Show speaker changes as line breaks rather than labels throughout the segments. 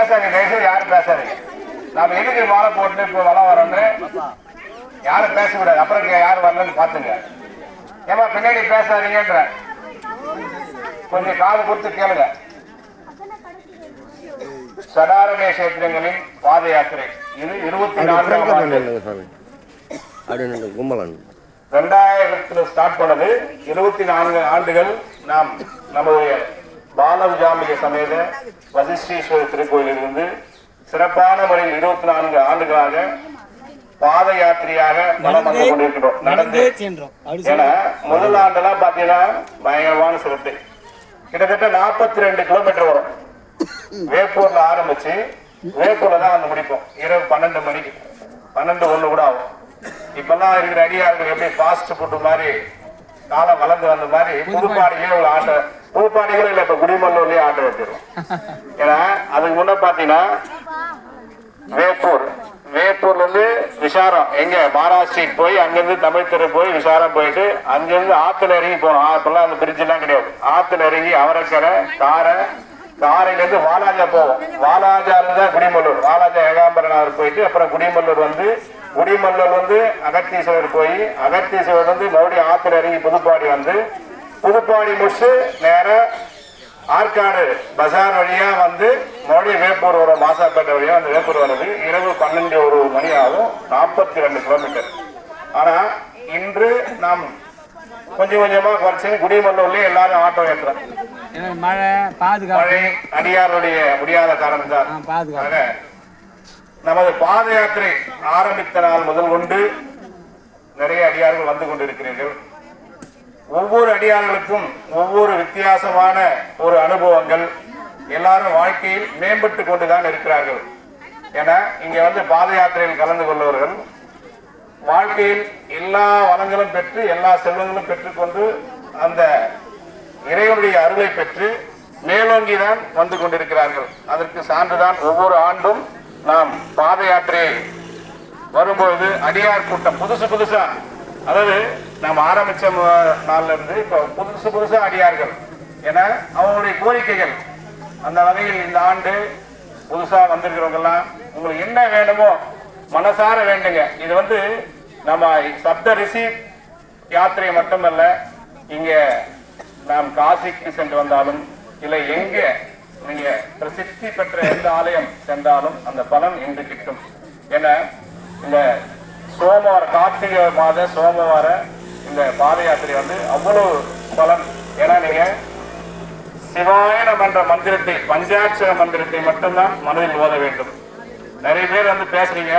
பேசாதீங்க தயவுசெய்து யாரும் பேசாதீங்க. நாம எதுக்கு மாலை போட்டு இப்போ வளம் வரோன்னு யாரும் பேசக்கூடாது. அப்புறம் இங்க யார் வரலன்னு பாத்துங்க ஏமா பின்னாடி பேசாதீங்கன்ற. கொஞ்சம் காது கொடுத்து கேளுங்க. சடாரண கஷேத்திரங்களின் பாத யாத்திரை. இது இருபத்தி
கும்பலன்.
ரெண்டாயிரத்துல ஸ்டார்ட் பண்ணது இருபத்தி நான்கு ஆண்டுகள் நாம் நமது பாலவிஜாம்பிகை சமேத வசிஷ்டீஸ்வரர் திருக்கோயிலில் இருந்து சிறப்பான முறையில் இருபத்தி நான்கு ஆண்டுகளாக பாத யாத்திரையாக மனம் வந்து கொண்டிருக்கிறோம் நடந்து ஏன்னா முதல் ஆண்டெல்லாம் பாத்தீங்கன்னா பயங்கரமான சிறுத்தை கிட்டத்தட்ட நாற்பத்தி ரெண்டு கிலோமீட்டர் வரும். வேப்பூர்ல ஆரம்பிச்சு வேப்பூர்ல தான் வந்து முடிப்போம். இரவு பன்னெண்டு மணிக்கு. பன்னெண்டு ஒண்ணு கூட ஆகும். இப்பெல்லாம் இருக்கிற அடியார்கள் எப்படி ஃபாஸ்ட் ஃபுட் மாதிரி காலம் வளர்ந்து வந்த மாதிரி புதுப்பாடியிலே ஒரு ஆட்டை புதுப்பாடிகளும் இல்ல இப்ப குடிமல்லூர்லயே ஆட்டை வச்சிருக்கோம். ஏன்னா அதுக்கு முன்ன பாத்தீங்கன்னா வேப்பூர். வேப்பூர்ல இருந்து விசாரம் எங்க? மகாராஷ்டிரிக்கு போய் அங்கிருந்து தமிழ் தெரு போய் விசாரம் போயிட்டு அங்கிருந்து ஆத்துல இறங்கி போனோம். அப்பெல்லாம் அந்த பிரிட்ஜ் எல்லாம் கிடையாது. ஆத்துல இறங்கி அவரக்கரை காரை காரையில இருந்து வாலாஜா போவோம். வாலாஜால தான் குடிமல்லூர். வாலாஜா ஏகாம்பரனார் போயிட்டு அப்புறம் குடிமல்லூர் வந்து குடிமல்லூர் வந்து அகத்தீஸ்வரர் போய் அகத்தீஸ்வரர் வந்து மறுபடியும் ஆத்துல இறங்கி புதுப்பாடி வந்து புதுப்பாடி முடிச்சு நேரா ஆற்காடு பஜார் வழியா வந்து மறுபடியும் வேப்பூர் வரும் மாசாப்பேட்டை வழியா அந்த வேப்பூர் வருது இரவு பன்னெண்டு ஒரு மணி ஆகும். நாற்பத்தி ரெண்டு கிலோமீட்டர் ஆனா இன்று நாம் கொஞ்சம் கொஞ்சமா குறைச்சு குடிமல்லூர்லயே எல்லாரும் ஆட்டோ ஏற்றுறோம்
மழை பாதுகாப்பு.
அடியாருடைய முடியாத காரணத்தால்.
ஆ, பாதுகாப்பு.
நமது பாத யாத்திரை ஆரம்பித்த நாள் முதல் கொண்டு நிறைய அடியார்கள் வந்து கொண்டிருக்கிறீர்கள். ஒவ்வொரு அடியார்களுக்கும் ஒவ்வொரு வித்தியாசமான ஒரு அனுபவங்கள் எல்லாரும் வாழ்க்கையில் மேம்பட்டு கொண்டுதான் இருக்கிறார்கள். என இங்க வந்து பாத யாத்திரையில் கலந்து கொள்பவர்கள் வாழ்க்கையில் எல்லா வளங்களும் பெற்று எல்லா செல்வங்களும் பெற்றுக்கொண்டு அந்த இறைவனுடைய அருளை பெற்று மேலோங்கிதான் வந்து கொண்டிருக்கிறார்கள். அதற்கு சான்றுதான் ஒவ்வொரு ஆண்டும் நாம் பாத யாத்திரையை வரும்பொழுது அடியார் கூட்டம் புதுசு புதுசா அதாவது நாம் ஆரம்பிச்ச நாள்ல இருந்து இப்போ புதுசு புதுசு அடியார்கள். ஏன்னா அவங்களுடைய கோரிக்கைகள். அந்த வகையில் இந்த ஆண்டு புதுசா வந்திருக்கிறவங்கெல்லாம் உங்களுக்கு என்ன வேணுமோ மனசார வேண்டுங்க. இது வந்து நம்ம சப்த ரிசி யாத்திரை மட்டுமல்ல இங்க நாம் காசிக்கு சென்று வந்தாலும் இல்லை எங்க நீங்க பிரசித்தி பெற்ற எந்த ஆலயம் சென்றாலும் அந்த பலன் இன்று கிட்டும். என இந்த சோமவார கார்த்திகை மாத சோமவார இந்த பாத யாத்திரை வந்து அவ்வளவு பலன். ஏன்னா நீங்க சிவாயனம் என்ற மந்திரத்தை பஞ்சாட்சர மந்திரத்தை மட்டும்தான் மனதில் ஓத வேண்டும். நிறைய பேர் வந்து பேசுறீங்க.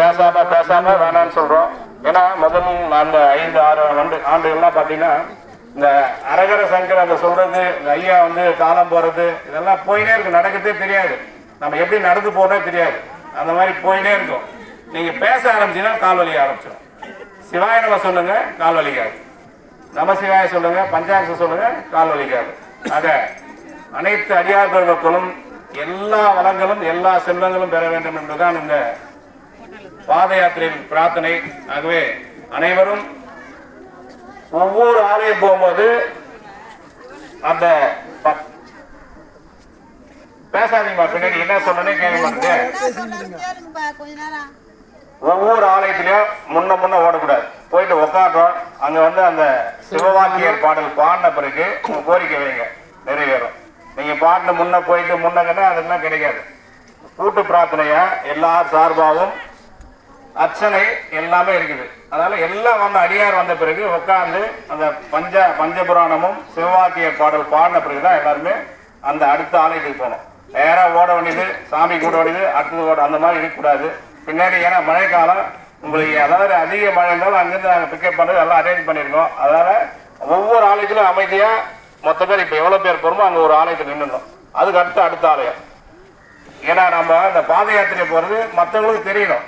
பேசாம பேசாம வேணாம்னு சொல்றோம். ஏன்னா முதல் அந்த ஐந்து ஆறு ஆண்டு ஆண்டுகள்லாம் பாத்தீங்கன்னா இந்த அரகர சங்கர் அந்த சொல்றது இந்த ஐயா வந்து காலம் போறது இதெல்லாம் போயினே இருக்கு நடக்கிறதே தெரியாது. நம்ம எப்படி நடந்து போனே தெரியாது. அந்த மாதிரி போயினே இருக்கும். நீங்க பேச ஆரம்பிச்சீங்கன்னா கால் வலி ஆரம்பிச்சிடும் சிவாய நம சொல்லுங்க கால் வலிக்காது நம சிவாய சொல்லுங்க பஞ்சாங்க சொல்லுங்க கால் வலிக்காது ஆக அனைத்து அடியார்களுக்கும் எல்லா வளங்களும் எல்லா செல்வங்களும் பெற வேண்டும் என்பதுதான் இந்த பாத யாத்திரையின் பிரார்த்தனை. ஆகவே அனைவரும் ஒவ்வொரு ஆலயம் போகும்போது அந்த ப- பேசாதீங்கம்மா பின்னாடி என்ன சொன்னனே கேட்க மாட்டேங்க ஒவ்வொரு ஆலயத்திலையும் முன்ன முன்ன ஓடக்கூடாது. போயிட்டு உட்காடுறோம் அங்க வந்து அந்த சிவவாக்கியர் பாடல் பாடின பிறகு உங்க கோரிக்கை வைங்க. நிறைவேறும். நீங்க பாடின முன்ன போயிட்டு முன்னங்கன்னா அதெல்லாம் கிடைக்காது. கூட்டு பிரார்த்தனைய? எல்லா சார்பாகவும் அர்ச்சனை எல்லாமே இருக்குது. அதனால எல்லாம் வந்து அடியார் வந்த பிறகு உட்கார்ந்து அந்த பஞ்ச பஞ்சபுராணமும் சிவவாக்கிய பாடல் பாடின பிறகு தான் எல்லாருமே அந்த அடுத்த ஆலயத்துக்கு போகணும். நேராக ஓட வேண்டியது சாமி கூட வேண்டியது அடுத்தது ஓட அந்த மாதிரி இருக்கக்கூடாது. பின்னாடி ஏன்னா மழைக்காலம் உங்களுக்கு அதாவது அதிக மழை இருந்தாலும் அங்கிருந்து நாங்கள் பிக்கப் பண்ணுறது எல்லாம் அரேஞ்ச் பண்ணியிருக்கோம் அதனால் ஒவ்வொரு ஆலயத்திலும் அமைதியாக மொத்த பேர் இப்போ எவ்வளோ பேர் போகிறோமோ அங்கே ஒரு ஆலயத்தில் நின்றுணும் அதுக்கு அடுத்து அடுத்த ஆலயம். ஏன்னா நம்ம இந்த பாத யாத்திரை போகிறது மற்றவங்களுக்கு தெரியணும்.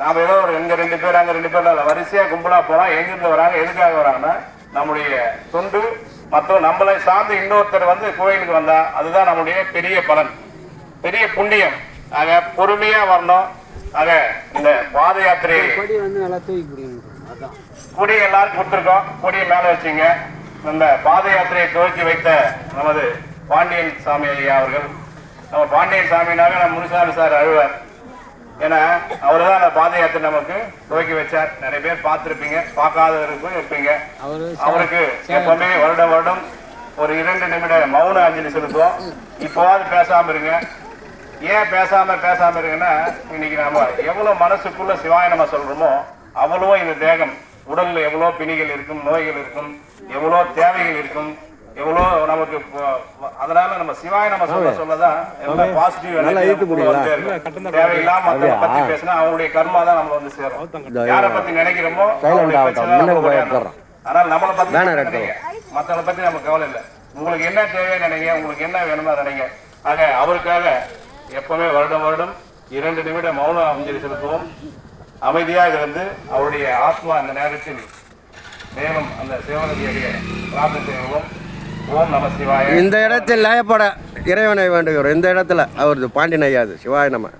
நாம் ஏதோ ஒரு இங்க ரெண்டு பேர் அங்கே ரெண்டு பேர் அதில் வரிசையாக கும்பலாக போகிறோம் எங்கேருந்து வராங்க எதுக்காக வராங்கன்னா நம்முடைய தொண்டு மற்ற நம்மளை சார்ந்து இன்னொருத்தர் வந்து கோயிலுக்கு வந்தால் அதுதான் நம்முடைய பெரிய பலன். பெரிய புண்ணியம். நாங்கள் பொறுமையாக வரணும். ஆக இந்த பாத யாத்திரையை
கொடி வந்து நல்லா தூக்கி பிடிக்கணும் அதான்.
கொடி எல்லாரும் கொடுத்துருக்கோம். கொடியை மேல வச்சுங்க. இந்த பாத யாத்திரையை துவக்கி வைத்த நமது பாண்டியன் சாமி ஐயா அவர்கள். நம்ம பாண்டியன் சாமினாவே நம்ம முனுசாமி சார் அழுவார். ஏன்னா அவர் தான் அந்த பாத யாத்திரை நமக்கு துவக்கி வச்சார். நிறைய பேர் பார்த்துருப்பீங்க. பார்க்காதவருக்கும் இருப்பீங்க.
அவரு
அவருக்கு எப்பவுமே வருடம் வருடம் ஒரு இரண்டு நிமிட மௌன அஞ்சலி செலுத்துவோம். இப்போவாது பேசாம இருங்க. ஏன் பேசாம பேசாம இருங்கன்னா இன்னைக்கு நாம எவ்வளவு மனசுக்குள்ள சிவாய நம்ம சொல்றோமோ அவ்வளவோ இந்த தேகம். உடல்ல எவ்வளோ பிணிகள் இருக்கும் நோய்கள் இருக்கும் எவ்வளோ தேவைகள் இருக்கும் எவ்வளோ நமக்கு அதனால நம்ம சிவாய நம்ம சொல்ல சொல்லதான் பாசிட்டிவ்? தேவையில்லாம மத்தவங்க பத்தி பேசினா அவங்களுடைய கர்மா தான் நம்மள வந்து சேரும். யாரை பத்தி நினைக்கிறோமோ நம்ம. ஆனால் நம்மளை பத்தி நினைங்க மத்தவங்களை பத்தி நமக்கு கவலை இல்லை. உங்களுக்கு என்ன தேவைன்னு நினைங்க. உங்களுக்கு என்ன வேணுமோ நினைங்க. ஆக அவருக்காக எப்பவுமே வருடம் வருடம் இரண்டு நிமிட மௌன அஞ்சலி செலுத்துவோம். அமைதியாக இருந்து அவருடைய ஆத்மா அந்த நேரத்தில் மேலும் அந்த சிவனதியுடைய பிரார்த்தனை செய்வோம். ஓம் நம
இந்த இடத்தில் லயப்பட இறைவனை வேண்டுகிறோம். இந்த இடத்துல அவரது பாண்டியன் ஐயாது சிவாய நம்ம